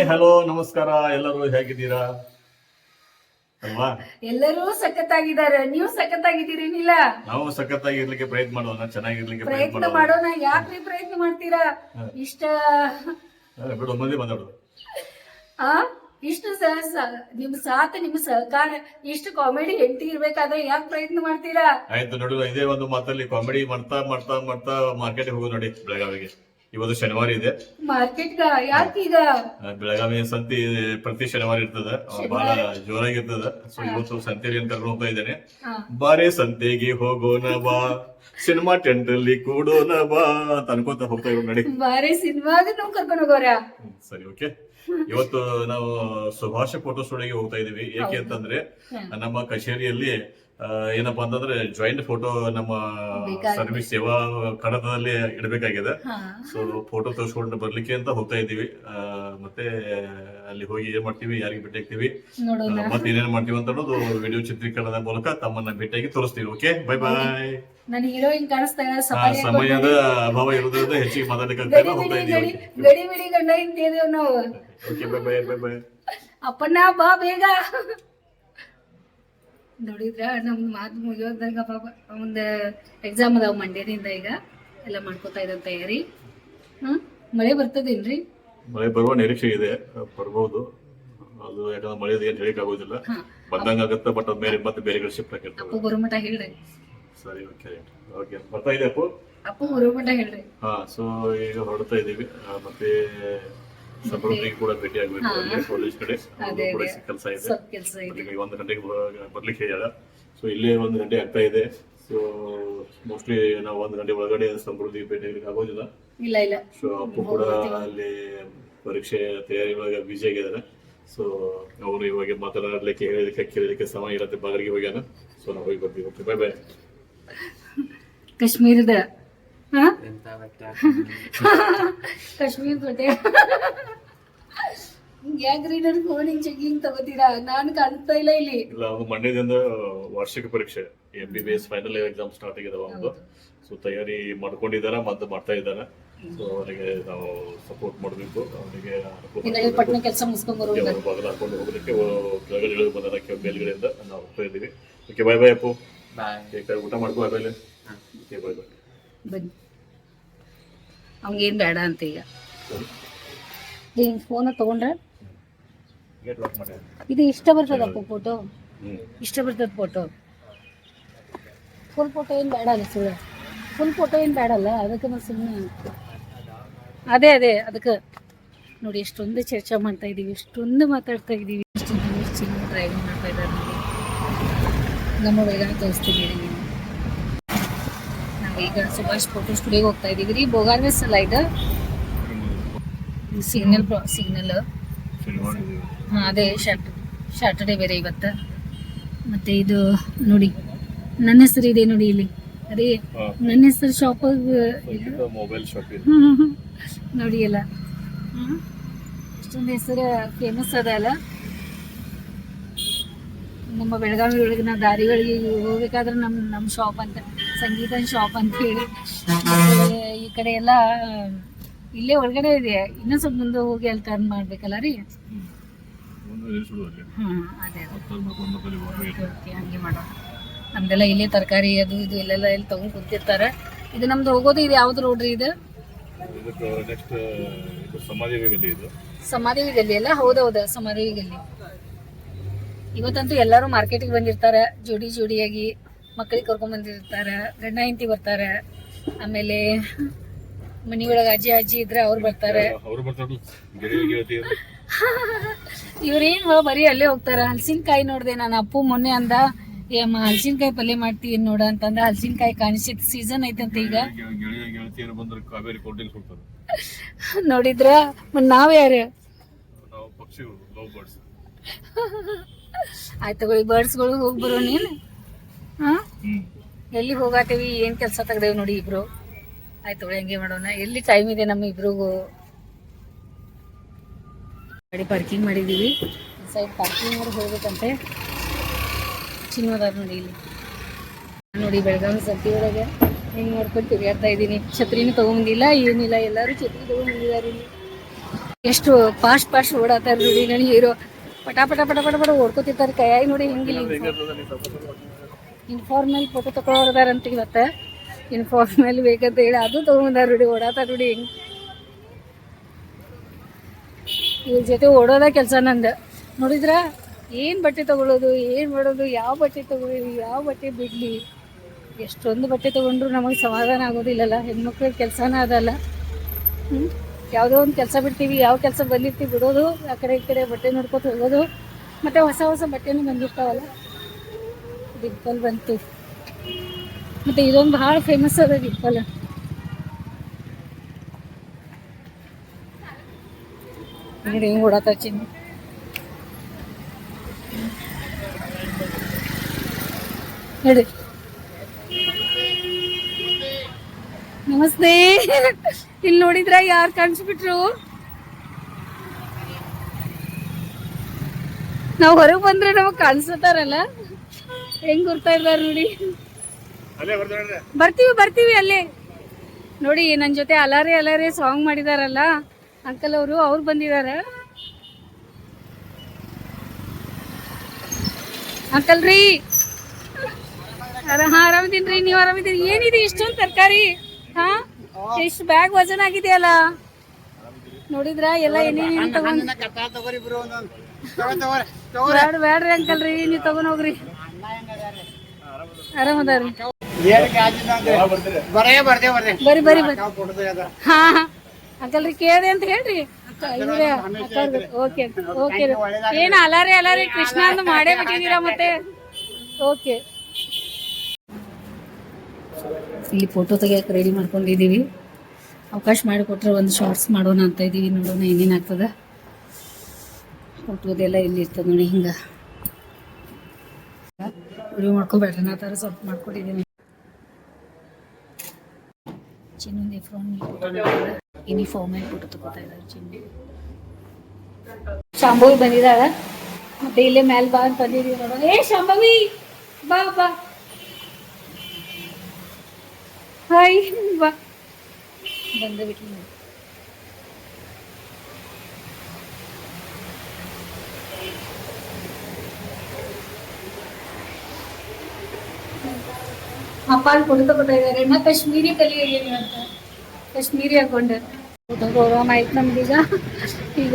Hi hello ನಮಸ್ಕಾರ. ಎಲ್ಲರೂ ಹೇಗಿದ್ದೀರಾ? ಅಲ್ವಾ? ಎಲ್ಲರೂ ಸಖತ್ತಾಗಿದ್ದಾರೆ. ನೀವು ಸಖತ್ತಾಗಿದ್ದೀರೇನಿಲ್ಲ ನಾವು ಸಖತ್ತಾಗಿರ್ಲಿಕ್ಕೆ ಪ್ರಯತ್ನ ಮಾಡೋಣ ಚೆನ್ನಾಗಿರ್ಲಿಕ್ಕೆ ಪ್ರಯತ್ನ ಪ್ರಯತ್ನ ಮಾಡೋಣ. ಯಾಕೆ ಯಾಕ್ರಿ ಪ್ರಯತ್ನ ಮಾಡ್ತೀರಾ? ಇಷ್ಟ ಬಿಡು ಮಂದಿ ಮಾತಾಡೋದು ಆ? ಇಷ್ಟು ಸ- ಸ- ನಿಮ್ ಸಾಥ್ ನಿಮ್ ಸಹಕಾರ ಇಷ್ಟು ಕಾಮಿಡಿ ಹೆಂಡತಿ ಇರ್ಬೇಕಾದ್ರೆ ಯಾಕೆ ಪ್ರಯತ್ನ ಮಾಡ್ತೀರಾ? ಆಯ್ತು ನೋಡಿ ಇದೇ ಒಂದು ಮಾತಲ್ಲಿ ಕಾಮಿಡಿ ಮಾಡ್ತಾ ಮಾಡ್ತಾ ಮಾಡ್ತಾ ಮಾರ್ಕೆಟ್ ಹೋಗು ನೋಡಿ ಬೆಳಗಾವಿಗೆ. ಇವತ್ತು ಶನಿವಾರ ಇದೆ. ಮಾರ್ಕೆಟ್ ಬೆಳಗಾವಿ ಸಂತಿ ಪ್ರತಿ ಶನಿವಾರ ಇರ್ತದ. ಬಹಳ ಜೋರಾಗಿರ್ತದ. ಸೊ ಇವತ್ತು ಸಂತೆಯಲ್ಲಿ ಅಂತ ಕರ್ಕೊಂಡು ಹೋಗ್ತಾ ಇದ್ದೇನೆ? ಬಾರಿ ಸಂತೆಗೆ ಹೋಗೋಣ ಬಾ. ಸಿನಿಮಾ ಟೆಂಟ್ ಅಲ್ಲಿ ಕೂಡೋಣ ಬಾ ಅಂತ ಅನ್ಕೋತ ಹೋಗ್ತಾ ಇರೋ ನಡಿ. ಬಾರಿ ಸಿನಿಮಾಗ ನಾವು ಕರ್ಕೊಂಡು ಹೋಗೋರ? ಸರಿ ಓಕೆ. ಇವತ್ತು ನಾವು ಸುಭಾಷ ಫೋಟೋ ಸ್ಟುಡಿಯೋಗೆ ಹೋಗ್ತಾ ಇದೀವಿ ಏಕೆ ಅಂತಂದ್ರೆ ನಮ್ಮ ಕಚೇರಿಯಲ್ಲಿ ಏನಪ್ಪಾ ಅಂತಂದ್ರೆ ಜಾಯಿಂಟ್ ಫೋಟೋ ನಮ್ಮ. ಸರ್ವಿಸ್ ಸೇವಾ ಕಡತದಲ್ಲಿ ಇಡಬೇಕಾಗಿದೆ. ಸೊ ಫೋಟೋ ತೋರಿಸ್ಕೊಂಡು ಬರ್ಲಿಕ್ಕೆ ಅಂತ ಹೋಗ್ತಾ ಇದೀವಿ ಮತ್ತೆ ಅಲ್ಲಿ ಹೋಗಿ ಏನ್ ಮಾಡ್ತೀವಿ ಯಾರಿಗೆ ಭೇಟಿ ಆಗ್ತೀವಿ ಮತ್ತೆ ಏನೇನ್ ಮಾಡ್ತೀವಿ ಅಂತ ಅನ್ನೋದು ವಿಡಿಯೋ ಚಿತ್ರೀಕರಣದ ಮೂಲಕ ತಮ್ಮನ್ನ ಭೇಟಿಯಾಗಿ ತೋರಿಸ್ತೀವಿ ಓಕೆ. ಬೈ ಬಾಯ್ ನನ್ ಹೀರೋಯಿನ್ ಕಾಣಿಸ್ತಾ ಇಲ್ಲ ಸಮಯದ ಅಭಾವ ಇರೋದ್ರಿಂದ ಹೆಚ್ಚಿಗೆ ಇಲ್ಲ ಹೋಗ್ತಾ ಇದ್ದೀವಿ ಗಡಿ ಗಡಿ ಬಿಡಿ ಗಂಡ ಇಂತಿದೇವ್ ನಾವು. Okay bye bye bye bye Appanna ಬಾ ಬೇಗ. ನೋಡಿದ್ರ ನಮ್ಮ ಮಾತು ಮುಗಿಯೋದಾಗ ಪಾಪ ಒಂದ ಎಕ್ಸಾಮ್ ಅದಾವ ಮಂಡ್ಯದಿಂದ ಈಗ. ಎಲ್ಲ ಮಾಡ್ಕೋತಾ ಇದ್ದಾವ ತಯಾರಿ. ಹಾಂ ಮಳೆ ಬರ್ತದೇನ್ರಿ? ಮಳೆ ಬರುವ ನಿರೀಕ್ಷೆ ಇದೆ. ಬರ್ಬೋದು. ಅದು ಯಾಕಂದ್ರೆ ಮಳೆ ಏನ್ ಹೇಳಿಕ್ ಆಗೋದಿಲ್ಲ. ಬಂದಂಗ ಆಗತ್ತೆ ಬಟ್ ಅದ್ ಮೇಲೆ ಮತ್ತೆ ಬೇರೆ ಕಡೆ ಶಿಫ್ಟ್ ಆಗಿರ್ತದೆ. ಅಪ್ಪು ಬರೋ ಮಟ್ಟ ಹೇಳ್ರಿ. ಸರಿ ಓಕೆ ಓಕೆ ಬರ್ತಾ ಇದೆ ಅಪ್ಪು? ಅಪ್ಪು ಬರೋ ಮಟ ಹೇಳ್ರಿ. ಹಾ ಸೊ ಈಗ ಹೊರಡ್ತಾ ಇದೀವಿ. ಮತ್ತೆ ಸಮೃದ್ಧಿಗೆ ಕೂಡ ಭೇಟಿ ಆಗ್ಬೇಕು ಅಲ್ಲಿ ಕಾಲೇಜ್ ಕಡೆ. ಕೆಲಸ ಇದೆ. ಒಂದು ಗಂಟೆಗೆ ಬರ್ಲಿಕ್ಕೆ ಹೇಳ ಸೊ ಇಲ್ಲೇ ಒಂದು ಗಂಟೆ ಆಗ್ತಾ ಇದೆ. ಸೊ ಮೋಸ್ಟ್ಲಿ ನಾವು ಒಂದು ಗಂಟೆ ಒಳಗಡೆ ಸಮೃದ್ಧಿ ಭೇಟಿ ಆಗ್ಲಿಕ್ಕೆ ಆಗೋದಿಲ್ಲ. ಇಲ್ಲ ಇಲ್ಲ. ಸೊ ಅಪ್ಪು ಕೂಡ ಅಲ್ಲಿ ಪರೀಕ್ಷೆ ತಯಾರಿ ಒಳಗೆ ಬಿಜಿ ಆಗಿದ್ದಾರೆ. ಸೊ ಅವರು ಇವಾಗ ಮಾತನಾಡಲಿಕ್ಕೆ ಹೇಳಲಿಕ್ಕೆ ಕೇಳಲಿಕ್ಕೆ ಸಮಯ ಇರತ್ತೆ ಬಾಗಿಲಿಗೆ ಹೋಗ್ಯಾನ. ಸೊ ನಾವು ಹೋಗಿ ಬರ್ತೀವಿ. ಓಕೆ ಬಾಯ್ ಬೈ ಕಾಶ್ಮೀರದ ಕಾಶ್ಮೀರ ಕೋಟೆ. ಯಾಕ್ರಿ ನನ್ ಫೋನಿಂಗ್ ಚೆಕಿಂಗ್ ತಗೋತೀರಾ? ನಾನು ಕಾಣ್ತಾ ಇಲ್ಲ ಇಲ್ಲಿ. ಇಲ್ಲ ಒಂದು ಮಂಡ್ಯದಿಂದ ವಾರ್ಷಿಕ ಪರೀಕ್ಷೆ M B B S final year exam start ಆಗಿದಾವ ಒಂದು. ಸೊ ತಯಾರಿ ಮಾಡ್ಕೊಂಡಿದಾರ ಮತ್ತೆ ಮಾಡ್ತಾ ಇದ್ದಾರೆ. ಸೊ ಅವರಿಗೆ ನಾವು ಸಪೋರ್ಟ್ ಮಾಡಬೇಕು. ಅವರಿಗೆ ಪಟ್ಟಣ ಕೆಲಸ ಮುಗಿಸ್ಕೊಂಡು ಹಾಕೊಂಡು ಹೋಗೋದಕ್ಕೆ ಕೆಳಗಡೆ ಬಂದಕ್ಕೆ ಮೇಲ್ಗಡೆಯಿಂದ. ನಾವು ಹೋಗ್ತಾ ಇದ್ದೀವಿ. Okay bye bye Appu. Bye ಈಗ ಊಟ ಮಾಡ್ಕೋ ಬಾಯ್ ಓಕೆ ಬಾಯ್ ಬೈ ಬನ್ನಿ. ಅವಂಗೇನ್ ಬೇಡ ಅಂತ ಈಗ ನೀನು ಫೋನ ತಗೊಂಡ್ರೆ? ಗೇಟ್ ಲಾಕ್ ಮಾಡಿ. ಇದು ಇಷ್ಟ ಬರ್ತದಪ್ಪ ಫೋಟೋ ಇಷ್ಟ ಬರ್ತದ ಫೋಟೋ ಫುಲ್ ಫೋಟೋ ಏನು ಬೇಡ ಅಲ್ಲ ಸುಳ್ಳು. ಫುಲ್ ಫೋಟೋ ಏನು ಬೇಡಲ್ಲ ಅದಕ್ಕೆ ನಾವು ಸುಮ್ಮನೆ ಅದೇ ಅದೇ ಅದಕ್ಕೆ ನೋಡಿ ಎಷ್ಟೊಂದು ಚರ್ಚೆ ಮಾಡ್ತಾ ಇದ್ದೀವಿ ಎಷ್ಟೊಂದು ಮಾತಾಡ್ತಾ ಇದ್ದೀವಿ ಎಷ್ಟು ಚಿನ್ನ ಡ್ರೈವಿಂಗ್ ಮಾಡ್ತಾ ಇದ್ದಾರೆ ನೋಡಿ. ನಮ್ಮ ಬೆಳಗಾವಿ ತೋರಿಸ್ತೀನಿ ನಾವೀಗ ಸುಭಾಷ್ ಫೋಟೋ ಸ್ಟುಡಿಯೋಗೆ ಹೋಗ್ತಾ ಇದ್ದೀವಿ ರೀ. ಬೋಗಾರ್ವೆಸ್ ಅಲ್ಲ ಇದು? ಸಿಗ್ನಲ್ ಸಿಗ್ನಲ್ ಇದೀವಿ. ಹಾಂ ಅದೇ ಶಾರ್ಟ್ ಶಾರ್ಟರ್ಡೇ ಬೇರೆ ಇವತ್ತು. ಮತ್ತು ಇದು ನೋಡಿ ನನ್ನ ಹೆಸರು ಇದೆ ನೋಡಿ ಇಲ್ಲಿ. ಅದೇ ನನ್ನ ಹೆಸರು ಶಾಪ್ ಇದು ಮೊಬೈಲ್ ಶಾಪ್ ನೋಡಿ ಎಲ್ಲ. ಇಷ್ಟೊಂದು ಹೆಸರು ಫೇಮಸ್ ಅದ ಅಲ್ಲ. ನಮ್ಮ ಬೆಳಗಾವಿ ಒಳಗಿನ ದಾರಿಗಳಿಗೆ ಹೋಗ್ಬೇಕಾದ್ರೆ ನಮ್ಮ ನಮ್ಮ ಶಾಪ್ ಅಂತ. ಸಂಗೀತ ಶಾಪ್ ಅಂತ ಹೇಳಿ. ಮತ್ತೆ ಈ ಕಡೆ ಎಲ್ಲ ಇಲ್ಲೇ ಒಳಗಡೆ ಇದೆ. ಇನ್ನೂ ಸ್ವಲ್ಪ ಮುಂದೆ ಹೋಗಿ ಅಲ್ಲಿ ಟರ್ನ್ ಮಾಡ್ಬೇಕಲ್ಲ ರೀ? ಅದೇ ಓಕೆ ಹಂಗೆ ಮಾಡೋಣ. ನಮ್ದೆಲ್ಲ ಇಲ್ಲೇ ತರಕಾರಿ ಅದು ಇದು ಇಲ್ಲೆಲ್ಲ ಇಲ್ಲಿ ತಗೊಂಡು ಕುಂತಿರ್ತಾರೆ. ಇದು ನಮ್ದು ಹೋಗೋದು ಇದು ಯಾವ್ದು ರೋಡ್ ರೀ ಇದು? ಸಮಾಧಿ ಗಲ್ಲಿ ಅಲ್ಲ? ಹೌದೌದು ಸಮಾಧಿ ಗಲ್ಲಿ. ಇವತ್ತಂತೂ ಎಲ್ಲರೂ ಮಾರ್ಕೆಟಿಗೆ ಬಂದಿರ್ತಾರೆ. ಜೋಡಿ ಜೋಡಿಯಾಗಿ. ಮಕ್ಕಳಿಗೆ ಕರ್ಕೊಂಬಂದಿರ್ತಾರೆ ಗಂಡ ಹೆಂಡತಿ ಬರ್ತಾರೆ ಆಮೇಲೆ ಮನೆಯೊಳಗೆ ಅಜ್ಜಿ ಅಜ್ಜಿ ಇದ್ರೆ ಅವ್ರು ಬರ್ತಾರೆ. ಇವ್ರೇನ್ ಬರೀ ಅಲ್ಲೇ ಹೋಗ್ತಾರೆ. ಹಲಸಿನಕಾಯಿ ನೋಡಿದೆ ನಾನು ಅಪ್ಪು ಮೊನ್ನೆ ಅಂದ ಏಮ್ಮ ಹಲಸಿನಕಾಯಿ ಪಲ್ಯ ಮಾಡ್ತೀನಿ ನೋಡ ಅಂತಂದ. ಹಲಸಿನಕಾಯಿ ಕಾಣಿಸಿದ ಸೀಸನ್ ಐತಂತ ಈಗ. ನೋಡಿದ್ರ ನಾವ್ ಯಾರು? ಆಯ್ತು ಬರ್ಡ್ಸ್ಗಳು ಹೋಗಿ ಬರೋ ಏನು ಹಾ? ಎಲ್ಲಿ ಹೋಗಾತೀವಿ? ಏನ್ ಕೆಲಸ ತೆಗ್ದೇವಿ ನೋಡಿ ಇಬ್ರು. ಆಯ್ತು ಹೆಂಗೆ ಮಾಡೋಣ. ಎಲ್ಲಿ ಟೈಮ್ ಇದೆ ನಮ್ಮ ಇಬ್ರಿಗೂ? ಗಾಡಿ ಪಾರ್ಕಿಂಗ್ ಮಾಡಿದೀವಿ. ಸೈಡ್ ಪಾರ್ಕಿಂಗ್ ಮಾಡಿ ಹೋಗ್ಬೇಕಂತೆ. ಚಿನ್ನೋದಾರ ನೋಡಿ ಇಲ್ಲಿ. ನೋಡಿ ಬೆಳಗಾವಿ ಸಂತಿ ಒಳಗೆ. ಹೆಂಗ್ ನೋಡ್ಕೊಂಡು ತಿರುಗಾಡ್ತಾ ಇದೀನಿ ಛತ್ರಿನೂ ತಗೊಂಬಂದಿಲ್ಲ ಏನಿಲ್ಲ ಎಲ್ಲರೂ ಛತ್ರಿ ತಗೊಂಡ್ ಬಂದಿದ್ದಾರೆ ಇಲ್ಲಿ. ಎಷ್ಟು ಫಾಸ್ಟ್ ಫಾಸ್ಟ್ ಓಡಾತಾರ ನೋಡಿ ನನ್ನ ಹೀರೋ ಪಟ ಪಟ ಪಟ ಪಟ ಪಟ ಓಡ್ಕೋತಿರ್ತಾರೆ ಕೈಯಾಗಿ ನೋಡಿ ಹಿಂಗಿಲ್ಲ ಇನ್ಫಾರ್ಮಲ್ ಫೋಟೋ ತಗೊಳೋದಾರಂತ ಇವತ್ತ. ಇನ್ಫಾರ್ಮಲ್ ಬೇಕಂತ ಹೇಳಿ ಅದು ತಗೊಂಡಾರ ರೂಢಿ ಓಡಾತಾರ ರೂಢಿ ಹೆಂಗ್. ಇವ್ರ ಜೊತೆ ಓಡೋದ ಕೆಲಸ ನಂದ. ನೋಡಿದ್ರ? ಏನ್ ಬಟ್ಟೆ ತಗೊಳ್ಳೋದು ಏನ್ ಮಾಡೋದು, ಯಾವ ಬಟ್ಟೆ ತಗೊಳ್ಳಿ, ಯಾವ ಬಟ್ಟೆ ಬಿಡ್ಲಿ? ಎಷ್ಟೊಂದು ಬಟ್ಟೆ ತಗೊಂಡ್ರು ನಮಗೆ ಸಮಾಧಾನ ಆಗೋದಿಲ್ಲಲ್ಲ ಹೆಣ್ಮಕ್ಳ ಕೆಲಸನ ಅದಲ್ಲ. ಹ್ಮ್? ಯಾವುದೋ ಒಂದು ಕೆಲಸ ಬಿಡ್ತೀವಿ, ಯಾವ ಕೆಲಸ ಬಂದಿರ್ತೀವಿ ಬಿಡೋದು, ಆ ಕಡೆ ಈ ಕಡೆ ಬಟ್ಟೆ ನೋಡ್ಕೊತ ಹೋಗೋದು. ಮತ್ತೆ ಹೊಸ ಹೊಸ ಬಟ್ಟೆನೂ ಬಂದಿರ್ತಾವಲ್ಲ. ಡಿಂಪಲ್ ಬಂತು. ಮತ್ತೆ ಇದೊಂದು ಭಾಳ ಫೇಮಸ್ ಅದ ಡಿಂಪಲ್ ನೋಡಿ ಹಿಂಗೆ ಓಡಾತ ಚಿನ್ನ ಹೇಳಿ ನಮಸ್ತೆ. ಇಲ್ಲಿ ನೋಡಿದ್ರ ಯಾರು ಕಾಣಿಸ್ಬಿಟ್ರು? ನಾವು ಹೊರಗೆ ಬಂದ್ರೆ ನಮಗೆ ಕಾಣಿಸ್ತಾರಲ್ಲ ಹೆಂಗ್ ಗುರ್ತಾ ಇದ್ದಾರೆ ನೋಡಿ. ಬರ್ತೀವಿ ಬರ್ತೀವಿ ಅಲ್ಲೇ. ನೋಡಿ ನನ್ ಜೊತೆ ಅಲಾರೆ ಅಲಾರೆ ಸಾಂಗ್ ಮಾಡಿದಾರಲ್ಲ ಅಂಕಲ್ ಅವರು ಅವ್ರು ಬಂದಿದ್ದಾರೆ. ಅಂಕಲ್ ರೀ. ಅರ ಹಾ ರೀ ನೀವು ಆರಾಮಿದ್ದೀರಿ ಏನಿದೆ ಇಷ್ಟೊಂದು ತರಕಾರಿ? ಹಾ? ಎಷ್ಟು ಬ್ಯಾಗ್ ವಜನ್ ಆಗಿದೆಯಲ್ಲ? ನೋಡಿದ್ರ? ಎಲ್ಲ ಏನೇನೇನು ತಗೊಂಡ್ ಬ್ಯಾಡ್ರಿ ಅಂಕಲ್ ರೀ ನೀವು ತಗೊಂಡ್ ಹೋಗ್ರಿ. ಬರೇ ಬರ್ದೆ ಬರ್ದೆ. ತೆಗೆದ ಹಾ ಅಂಕಲ್ ರೀ ಅಂತ ಹೇಳ್ರಿ. ಓಕೆ ಓಕೆ ಏನ್ ಅಲಾರಿ ಅಲಾರಿ ಕೃಷ್ಣ ಅಂತ ಮಾಡೇ ಬಿಟ್ಟಿದ್ದೀರಾ ಮತ್ತೆ? ಓಕೆ. ಇಲ್ಲಿ ಫೋಟೋ ತೆಗಿಯಕ್ಕೆ ರೆಡಿ ಮಾಡ್ಕೊಂಡಿದ್ದೀವಿ. ಅವಕಾಶ ಮಾಡಿಕೊಟ್ರೆ ಒಂದು ಶಾರ್ಟ್ಸ್ ಮಾಡೋಣ ಅಂತ ಇದ್ದೀವಿ ನೋಡೋಣ ಏನೇನಾಗ್ತದ ಫೋಟೋದೆಲ್ಲ ಇಲ್ಲಿ ಇರ್ತದ ನೋಡಿ ಹಿಂಗೆ. ವಿಡಿಯೋ ಮಾಡ್ಕೋಬೇಡ್ರಿ ನಾ ಥರ ಸ್ವಲ್ಪ ಮಾಡ್ಕೊಂಡಿದ್ದೀನಿ ಚಿನ್ನೊಂದು ಎಫ್ರೋನ್ ಯೂನಿಫಾರ್ಮ್ ಆಗಿ ಫೋಟೋ ತಗೋತಾ ಇದ್ದಾರೆ ಚಿನ್ನು ಶಾಂಭವಿ ಬಂದಿದ್ದಾಳ. ಮತ್ತೆ ಇಲ್ಲೇ ಮ್ಯಾಲ್ ಬಾ ಅಂತ ಬಂದಿದೀವಿ ನೋಡೋಣ ಏ ಶಾಂಭವಿ, ಬಾ ಬಾ. ಹಾಯ್ ಬಾ. ಬಂದ ಬಿಟ್ಲಿ. ನೋಡಿ ಅಪ್ಪ ಕೊಡ್ತಾ ತಗೋತಾ ಇದ್ದಾರೆ ನಾ ಕಾಶ್ಮೀರಿ ಕಲಿಯೋಗೇನು ಅಂತ ಕಾಶ್ಮೀರಿ ಹಾಕೊಂಡೆ. ಫೋಟೋ ಪ್ರೋಗ್ರಾಮ್ ಆಯ್ತು ನಮ್ಗೆ ಈಗ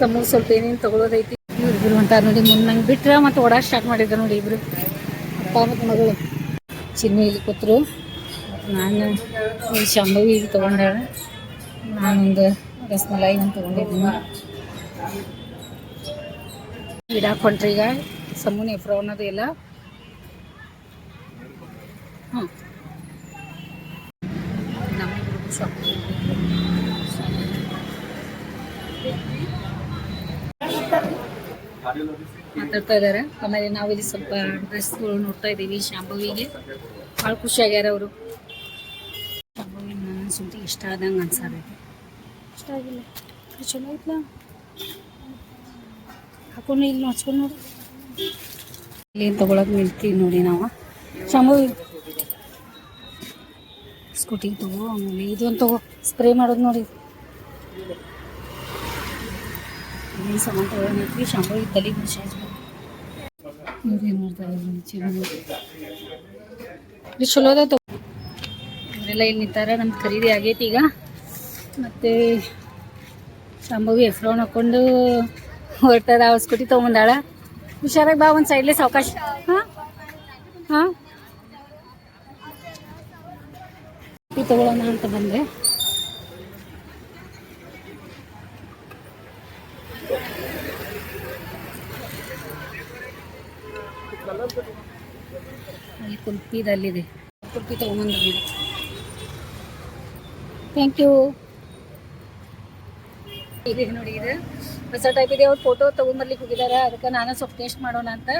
ಸಮೂಹ ಸ್ವಲ್ಪ ಏನೇನು ತಗೊಳೋದೈತಿ. ಇವ್ರಿಬ್ರು ಅಂತಾರೆ ನೋಡಿ ಮುಂದೆ ನಂಗೆ ಬಿಟ್ರೆ ಮತ್ತೆ ಓಡಾಡ್ ಸ್ಟಾರ್ಟ್ ಮಾಡಿದ್ರು ನೋಡಿ ಇಬ್ರು. ಅಪ್ಪ ಮತ್ತು ಮಗಳು. ಚಿನ್ನು ಇಲ್ಲಿ ಕೂತ್ರು. ನಾನು ಶಾಂಭವಿ ಇಲ್ಲಿ ತೊಗೊಂಡಾಳ. ನಾನೊಂದು ರಸ್ಮಲಾಯಿ ಒಂದು ತೊಗೊಂಡಿದ್ದೀನಿ. ಇಡಾಕ್ ಹೊಂಟ್ರಿ ಈಗ. ಸಮೂನೆ ಎಫ್ರೋನ್ ಅದು ಎಲ್ಲ ಹಾಂ ನಮ್ಮಿಬ್ರಿಗೂ ಶಾಪಿಂಗ್ ಮಾತಾಡ್ತಾ ಇದ್ದಾರೆ. ಆಮೇಲೆ ನಾವು ಇಲ್ಲಿ ಸ್ವಲ್ಪ ಡ್ರೆಸ್ಗಳು ನೋಡ್ತಾ ಇದ್ದೀವಿ ಶಾಂಭವಿಗೆ. ಭಾಳ ಖುಷಿ ಆಗ್ಯಾರ ಅವರು. ಶಾಂಭವಿ ನನ್ನ ಸುದ್ದಿ ಇಷ್ಟ ಆದಂಗೆ ಅನ್ಸಾರೈತಿ ಇಷ್ಟ ಆಗಿಲ್ಲ. ಚಲೋ ಐತ್ಲ? ಹಾಕೊಂಡು ಇಲ್ಲಿ ನೋಡ್ಸ್ಕೊಂಡು ನೋಡಿ. ಇಲ್ಲಿ ತಗೊಳಕ್ ನಿಲ್ತೀವಿ ನೋಡಿ ನಾವು. ಶಾಂಭವಿ ಸ್ಕೂಟಿಗೆ ತಗೋ, ಆಮೇಲೆ ಇದು ಒಂದು ತಗೋ. ಸ್ಪ್ರೇ ಮಾಡೋದು ನೋಡಿ. ಈ ಸಾಮಾನು ತಗೊಳಕ್ಕೆ ಶಾಂಭವಿ ತಲೆಗೆ ಏನು ಇದು ಚಲೋ ಅದ ತಗೋ. ಇವರೆಲ್ಲ ಇಲ್ಲಿ ನಿಂತಾರ, ನಮ್ದು ಖರೀದಿ ಆಗೈತಿ ಈಗ. ಮತ್ತು ಶಾಂಭವಿ ಎಫ್ರೋನ್ ಹೊರ್ತದ ಅವ ಸ್ಕೂಟಿ ತೊಗೊಂಬಂದಾಳ. ಹುಷಾರಾಗಿ ಬಾ, ಒಂದು ಸೈಡ್ಲೆಸ್ ಸಾವಕಾಶ. ಹಾಂ? ಹಾಂ? ಸ್ಕೂಟಿ ತಗೊಳ್ಳೋಣ ಅಂತ ಬಂದೆ. ಅಲ್ಲಿ ಕುಲ್ಪಿದಲ್ಲಿದೆ. ಕುಲ್ಪಿ ತೊಗೊಂಬಂದ್ರಿ ಥ್ಯಾಂಕ್ ಯು ಇದೆ ನೋಡಿ ಇದು. ಹೊಸ ಟೈಪ್ ಇದೆ. ಅವ್ರು ಫೋಟೋ ತೊಗೊಂಬರ್ಲಿಕ್ಕೆ ಹೋಗಿದ್ದಾರೆ ಅದಕ್ಕೆ ನಾನು ಸ್ವಲ್ಪ ಟೇಸ್ಟ್ ಮಾಡೋಣ ಅಂತ.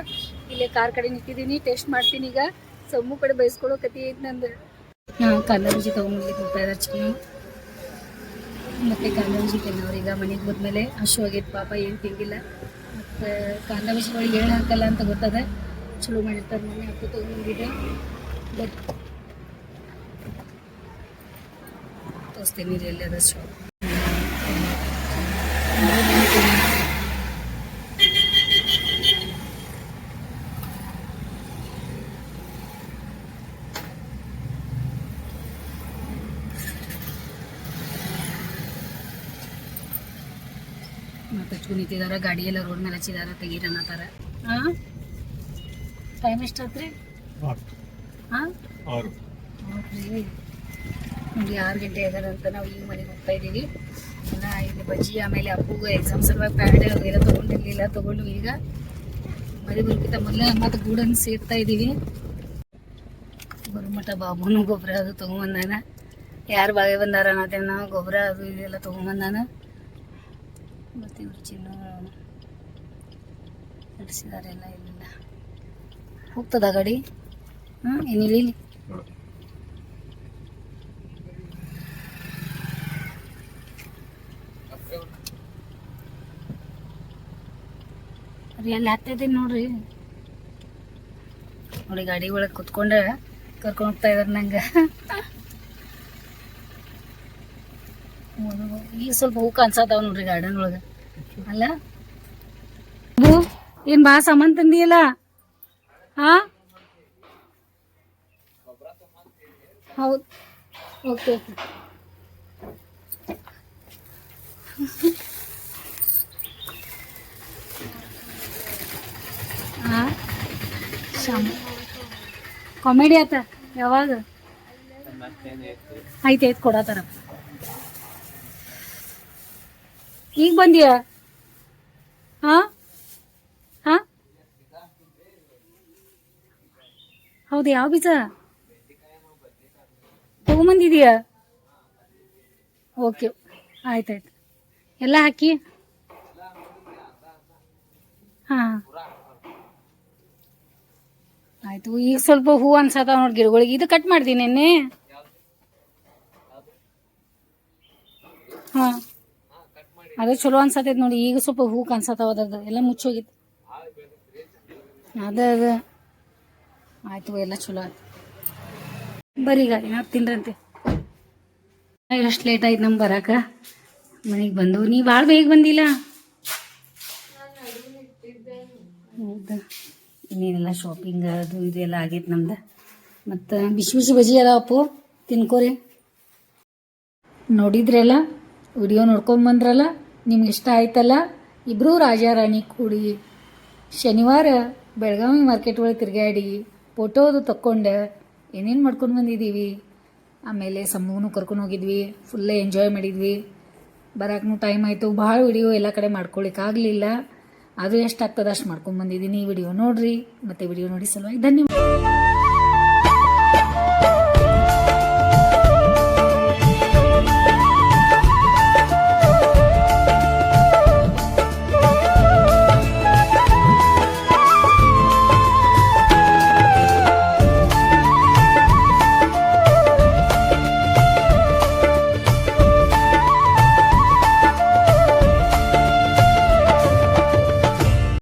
ಇಲ್ಲಿ ಕಾರ್ ಕಡೆ ನಿಂತಿದ್ದೀನಿ. ಟೇಸ್ಟ್ ಮಾಡ್ತೀನಿ ಈಗ. ಸೊಮ್ಮು ಕಡೆ ಬಯಸ್ಕೊಳ್ಳೋ ಕತಿ ಐತೆ ನಂದು. ಕಾಂದ ಬಜ್ಜಿ ತೊಗೊಂಬರ್ಲಿಕ್ಕೆ ಹೋಗ್ತಾ ಇದ್ದಾರೆ ಚಿನ್ನು ಮತ್ತು ಕಾಂದ ಬಜ್ಜಿ ತಿನ್ನೋರು ಈಗ ಮನೆಗೆ ಹೋದ್ಮೇಲೆ ಹಶು ಆಗೈತೆ ಪಾಪ ಏನು ತಿಂದಿಲ್ಲ. ಮತ್ತು ಕಾಂದ ಒಳಗೆ ಎಳ್ಳು ಹಾಕಲ್ಲ ಅಂತ ಗೊತ್ತದೆ? ಚಲೋ ಮಾಡಿರ್ತಾರೆ ಮನೆ ಅಪ್ಪ ತೊಗೊಂಡಿದ್ದೆ ಬಟ್ ತೋರಿಸ್ತೀನಿ ರೀ ಅಲ್ಲಿ ಅದ ಮತ್ತೆ ನಿಂತಿದಾರ ಗಾಡಿ ಎಲ್ಲ ರೋಡ್ ಮೇಲೆ ಹಚ್ಚಿದಾರ ತೆಗೀರ ಅನ್ನತಾರ ಹಾ ಟೈಮ್ ಎಷ್ಟಾತ್ರಿ? ಹಾ ಆರು. ನೋಡ್ರಿ ನೋಡಿ ಆರು ಗಂಟೆ ಆಗ್ಯದ ಅಂತ ನಾವು ಈಗ ಮನೆಗೆ ಹೋಗ್ತಾ ಇದ್ದೀವಿ. ಇಲ್ಲಿ ಬಜ್ಜಿ ಆಮೇಲೆ ಅಪ್ಪುಗೆ ಎಕ್ಸಾಮ್ ಸಲುವಾಗಿ ಪ್ಯಾಡ್ ಎಲ್ಲ ತೊಗೊಂಡಿರ್ಲಿಲ್ಲ ತೊಗೊಂಡು ಈಗ ಮನೆ ಬರ್ಕಿಂತ ಮೊದಲೇ ಮತ್ತೆ ಗೂಡನ್ನು ಸೇರ್ತಾ ಇದ್ದೀವಿ. ಗುರುಮಠ ಬಾಬುನು ಗೊಬ್ಬರ ಅದು ತೊಗೊಂಬಂದಾನ. ಯಾರು ಬಾಯಿ ಬಂದಾರ ಅನ್ನೋದೇನ ಗೊಬ್ಬರ ಅದು ಇದೆಲ್ಲ ತೊಗೊಂಬಂದಾನ. ಮತ್ತೆ ಇವ್ರ ಚಿನ್ನು ನಡೆಸಿದಾರೆ ಎಲ್ಲ ಇಲ್ಲ ಹೋಗ್ತದ ಗಾಡಿ? ಹ್ಞೂ ಏನಿಲ್ಲ ರೀ ಅಲ್ಲಿ ಹತ್ತಿದ್ದೀನಿ ನೋಡ್ರಿ. ನೋಡಿ ಗಾಡಿ ಒಳಗೆ ಕುತ್ಕೊಂಡೆ ಕರ್ಕೊಂಡು ಹೋಗ್ತಾ ಇದಾರೆ ನಂಗೆ. ಈಗ ಸ್ವಲ್ಪ ಹೂ ಕಾಣಿಸತಾವ ನೋಡ್ರಿ ಗಾರ್ಡನ್ ಒಳಗ. ಅಲ್ಲ? ಏನು ಬಾ ಸಾಮಾನ್ ತಂದಿಯಲ್ಲ? ಹಾ ಹೌದು. Okay okay. ಕಾಮಿಡಿ ಆತ ಯಾವಾಗ? ಆಯ್ತು ಆಯ್ತು ಕೊಡತ್ತಾರ. ಈಗ ಬಂದಿಯ? ಹಾ? ಹಾ? ಹೌದು, ಯಾವ ಬೀಜ? ತಗೊಂಬಂದಿದೀಯ? ಓಕೆ, ಆಯ್ತಾಯ್ತು. ಎಲ್ಲ ಹಾಕಿ? ಹಾಂ. ಆಯ್ತು ಈಗ ಸ್ವಲ್ಪ ಹೂ ಅನ್ಸತ್ತ ನೋಡಿ ಗಿಡಗಳಿಗೆ. ಇದು ಕಟ್ ಮಾಡ್ತೀನಿ ನಿನ್ನೆ? ಹಾ. ಅದೇ ಚಲೋ ಅನ್ಸತೈತಿ ನೋಡಿ, ಈಗ ಸ್ವಲ್ಪ ಹೂ ಕಾಣಿಸತಾವ ಅದ್ರದ್ದು ಎಲ್ಲ ಮುಚ್ಚೋಗಿತ್ತು. ಅದ ಅದ. ಆಯ್ತು, ಎಲ್ಲ ಚಲೋ ಆಯ್ತು. ಬರ್ರಿ ಈಗ ಏನಾರು ತಿನ್ರಂತೆ ಎಷ್ಟು ಲೇಟ್ ಆಯ್ತು ನಮ್ಗೆ ಬರಾಕ. ಮನೆಗೆ ಬಂದು ನೀ ಭಾಳ ಬೇಗ ಬಂದಿಲ್ಲ? ಇನ್ನೇನೆಲ್ಲ ಶಾಪಿಂಗ್ ಅದು ಇದು ಎಲ್ಲ ಆಗೈತೆ ನಮ್ದು. ಮತ್ತು ಬಿಸಿ ಬಿಸಿ ಅದ ಅಪ್ಪು, ತಿನ್ಕೋರಿ. ನೋಡಿದ್ರಲ್ಲ ವಿಡಿಯೋ ನೋಡ್ಕೊಂಬಂದ್ರಲ್ಲ? ನಿಮ್ಗೆ ಇಷ್ಟ ಆಯ್ತಲ್ಲ? ಇಬ್ಬರೂ ರಾಜಾ ರಾಣಿ ಕೂಡಿ ಶನಿವಾರ ಬೆಳಗಾವಿ ಮಾರ್ಕೆಟ್ ಒಳಗೆ ತಿರುಗಾಡಿ ಫೋಟೋ ಅದು ತಕ್ಕೊಂಡು ಏನೇನು ಮಾಡ್ಕೊಂಡು ಬಂದಿದ್ದೀವಿ ಆಮೇಲೆ ಸಮೂಹನು ಕರ್ಕೊಂಡು ಹೋಗಿದ್ವಿ ಫುಲ್ಲೇ ಎಂಜಾಯ್ ಮಾಡಿದ್ವಿ. ಬರೋಕ್ಕೂ ಟೈಮ್ ಆಯಿತು, ಭಾಳ ವಿಡಿಯೋ ಎಲ್ಲ ಕಡೆ ಮಾಡ್ಕೊಳಿಕ್ಕಾಗಲಿಲ್ಲ. ಅದು ಎಷ್ಟಾಗ್ತದೆ ಅಷ್ಟು ಮಾಡ್ಕೊಂಡು ಬಂದಿದ್ದೀನಿ ವಿಡಿಯೋ ನೋಡಿರಿ, ಮತ್ತು ವಿಡಿಯೋ ನೋಡಿ ಸಲುವಾಗಿ ಧನ್ಯವಾದ.